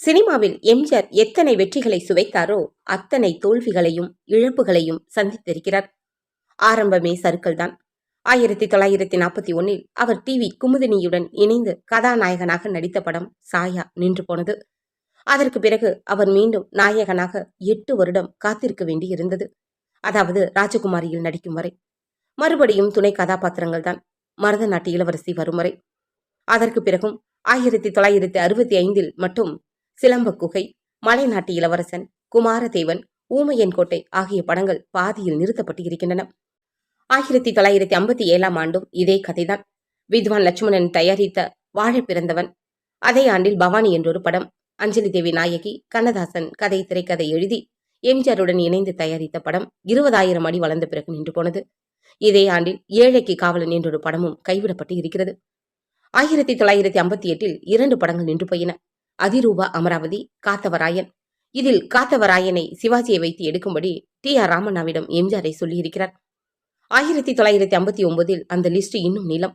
சினிமாவில் எம்ஜிஆர் எத்தனை வெற்றிகளை சுவைத்தாரோ அத்தனை தோல்விகளையும் இழப்புகளையும் சந்தித்திருக்கிறார். ஆரம்பமே சருக்கள் தான். ஆயிரத்தி தொள்ளாயிரத்தி நாற்பத்தி ஒன்னில் அவர் டிவி குமுதினியுடன் இணைந்து கதாநாயகனாக நடித்த படம் சாயா நின்று போனது. அதற்கு பிறகு அவர் மீண்டும் நாயகனாக எட்டு வருடம் காத்திருக்க வேண்டியிருந்தது அதாவது ராஜகுமாரியில் நடிக்கும் வரை. மறுபடியும் துணை கதாபாத்திரங்கள் தான். மருத நாட்டு இளவரசி வரும் வரை அதற்கு பிறகும் ஆயிரத்தி தொள்ளாயிரத்தி அறுபத்தி ஐந்தில் மட்டும் சிலம்ப குகை மலைநாட்டு இளவரசன் குமாரதேவன் ஊமையன் கோட்டை ஆகிய படங்கள் பாதியில் நிறுத்தப்பட்டு இருக்கின்றன ஆயிரத்தி தொள்ளாயிரத்தி ஐம்பத்தி ஏழாம் ஆண்டும் இதே கதைதான். வித்வான் லட்சுமணன் தயாரித்த வாழ பிறந்தவன். அதே ஆண்டில் பவானி என்றொரு படம் அஞ்சலி தேவி நாயகி கண்ணதாசன் கதை திரைக்கதை எழுதி எம்ஜிஆருடன் இணைந்து தயாரித்த படம் இருபதாயிரம் அடி வளர்ந்த பிறகு நின்று போனது. இதே ஆண்டில் ஏழைக்கு காவலன் என்றொரு படமும் கைவிடப்பட்டு இருக்கிறது. ஆயிரத்தி தொள்ளாயிரத்தி ஐம்பத்தி எட்டில் இரண்டு படங்கள் நின்று போயின. அதிரூபா அமராவதி காத்தவராயன். இதில் காத்தவராயனை சிவாஜியை வைத்து எடுக்கும்படி டி ஆர் ராமண்ணாவிடம் எம்ஜிஆரை சொல்லியிருக்கிறார். ஆயிரத்தி தொள்ளாயிரத்தி ஐம்பத்தி ஒன்பதில் அந்த லிஸ்ட் இன்னும் நீளம்.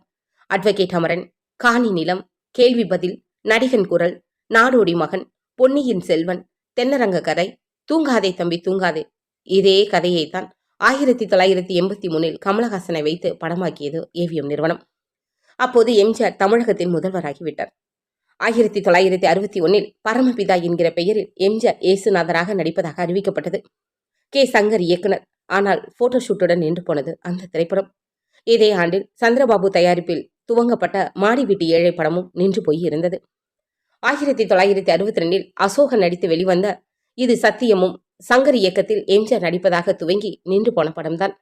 அட்வொகேட் அமரன் காணி நிலம் கேள்வி பதில் நடிகன் குரல் நாடோடி மகன் பொன்னியின் செல்வன் தென்னரங்க கதை தூங்காதே தம்பி தூங்காதே. இதே கதையை தான் ஆயிரத்தி தொள்ளாயிரத்தி எண்பத்தி மூணில் கமலஹாசனை வைத்து படமாக்கியது ஏவிஎம் நிறுவனம். அப்போது எம்ஜிஆர் தமிழகத்தின் முதல்வராகிவிட்டார் ஆயிரத்தி தொள்ளாயிரத்தி அறுபத்தி ஒன்னில் பரமபிதா என்கிற பெயரில் எம்ஜிஆர் இயேசுநாதராக நடிப்பதாக அறிவிக்கப்பட்டது. கே. சங்கர் இயக்குனர். ஆனால் போட்டோ ஷூட்டுடன் நின்று போனது அந்த திரைப்படம். இதே ஆண்டில் சந்திரபாபு தயாரிப்பில் துவங்கப்பட்ட மாடி வீட்டு ஏழை படமும் நின்று போய் இருந்தது. ஆயிரத்தி தொள்ளாயிரத்தி அறுபத்தி ரெண்டில் அசோகன் நடித்து வெளிவந்த இது சத்தியமும் சங்கர் இயக்கத்தில் எம்ஜிஆர் நடிப்பதாக துவங்கி நின்று போன படம்தான்.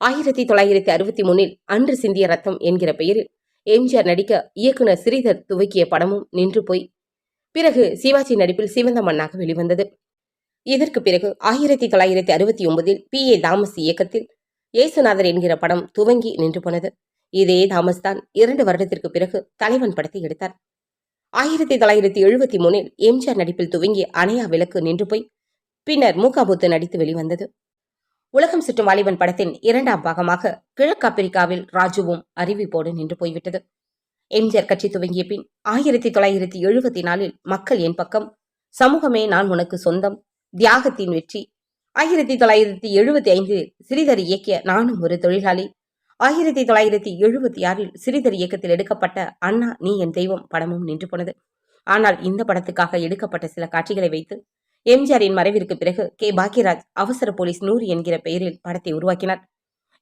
ஆயிரத்தி தொள்ளாயிரத்தி அறுபத்தி மூணில் அன்று சிந்திய ரத்தம் என்கிற பெயரில் எம்ஜிஆர் நடிக்க இயக்குனர் ஸ்ரீதர் துவக்கிய படமும் நின்று போய். பிறகு சிவாஜி நடிப்பில் சிவந்த மண்ணாக வெளிவந்தது. இதற்கு பிறகு ஆயிரத்தி தொள்ளாயிரத்தி அறுபத்தி ஒன்பதில் பி. ஏ. தாமஸ் இயக்கத்தில் ஏசுநாதர் என்கிற படம் துவங்கி நின்று போனது. இதே தாமஸ் தான் இரண்டு வருடத்திற்கு பிறகு தலைவன் படத்தை எடுத்தார். ஆயிரத்தி தொள்ளாயிரத்தி எழுபத்தி மூணில் எம்ஜிஆர் நடிப்பில் துவங்கிய அணையா விளக்கு நின்று போய் பின்னர் மூகாபுத்து நடித்து வெளிவந்தது. உலகம் சுற்றும் வாலிபன் படத்தின் இரண்டாம் பாகமாக கிழக்கு ஆப்பிரிக்காவில் ராஜுவும் அறிவிப்போடு நின்று போய்விட்டது. எம்ஜிஆர் கட்சி துவங்கிய பின் ஆயிரத்தி தொள்ளாயிரத்தி எழுபத்தி நாலில் மக்கள் என் பக்கம் சமூகமே நான் உனக்கு சொந்தம் தியாகத்தின் வெற்றி. ஆயிரத்தி தொள்ளாயிரத்தி எழுபத்தி ஐந்தில் சிறிதர் இயக்கிய நானும் ஒரு தொழிலாளி. ஆயிரத்தி தொள்ளாயிரத்தி எழுபத்தி ஆறில் சிறிதர் இயக்கத்தில் எடுக்கப்பட்ட அண்ணா நீ என் தெய்வம் படமும் நின்று போனது. ஆனால் இந்த படத்துக்காக எடுக்கப்பட்ட சில காட்சிகளை வைத்து எம்ஜிஆரின் மறைவிற்கு பிறகு கே. பாக்யராஜ் அவசர போலீஸ் நூறு என்கிற பெயரில் படத்தை உருவாக்கினார்.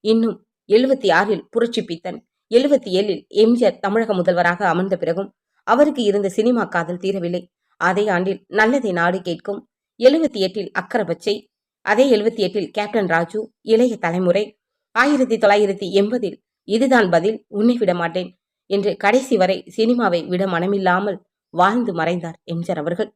இன்னும் எழுபத்தி ஆறில் புரட்சி பித்தன் எழுபத்தி ஏழில் எம்ஜிஆர் தமிழக முதல்வராக அமர்ந்த பிறகும் அவருக்கு இருந்த சினிமா காதல் தீரவில்லை. அதே ஆண்டில் நல்லதை நாடு கேட்கும் எழுபத்தி எட்டில் அக்கரபச்சை அதே எழுபத்தி எட்டில் கேப்டன் ராஜு இளைய தலைமுறை ஆயிரத்தி தொள்ளாயிரத்தி எண்பதில் இதுதான் பதில் உன்னை விட மாட்டேன் என்று கடைசி வரை சினிமாவை விட மனமில்லாமல் வாழ்ந்து மறைந்தார் எம்ஜிஆர் அவர்கள்.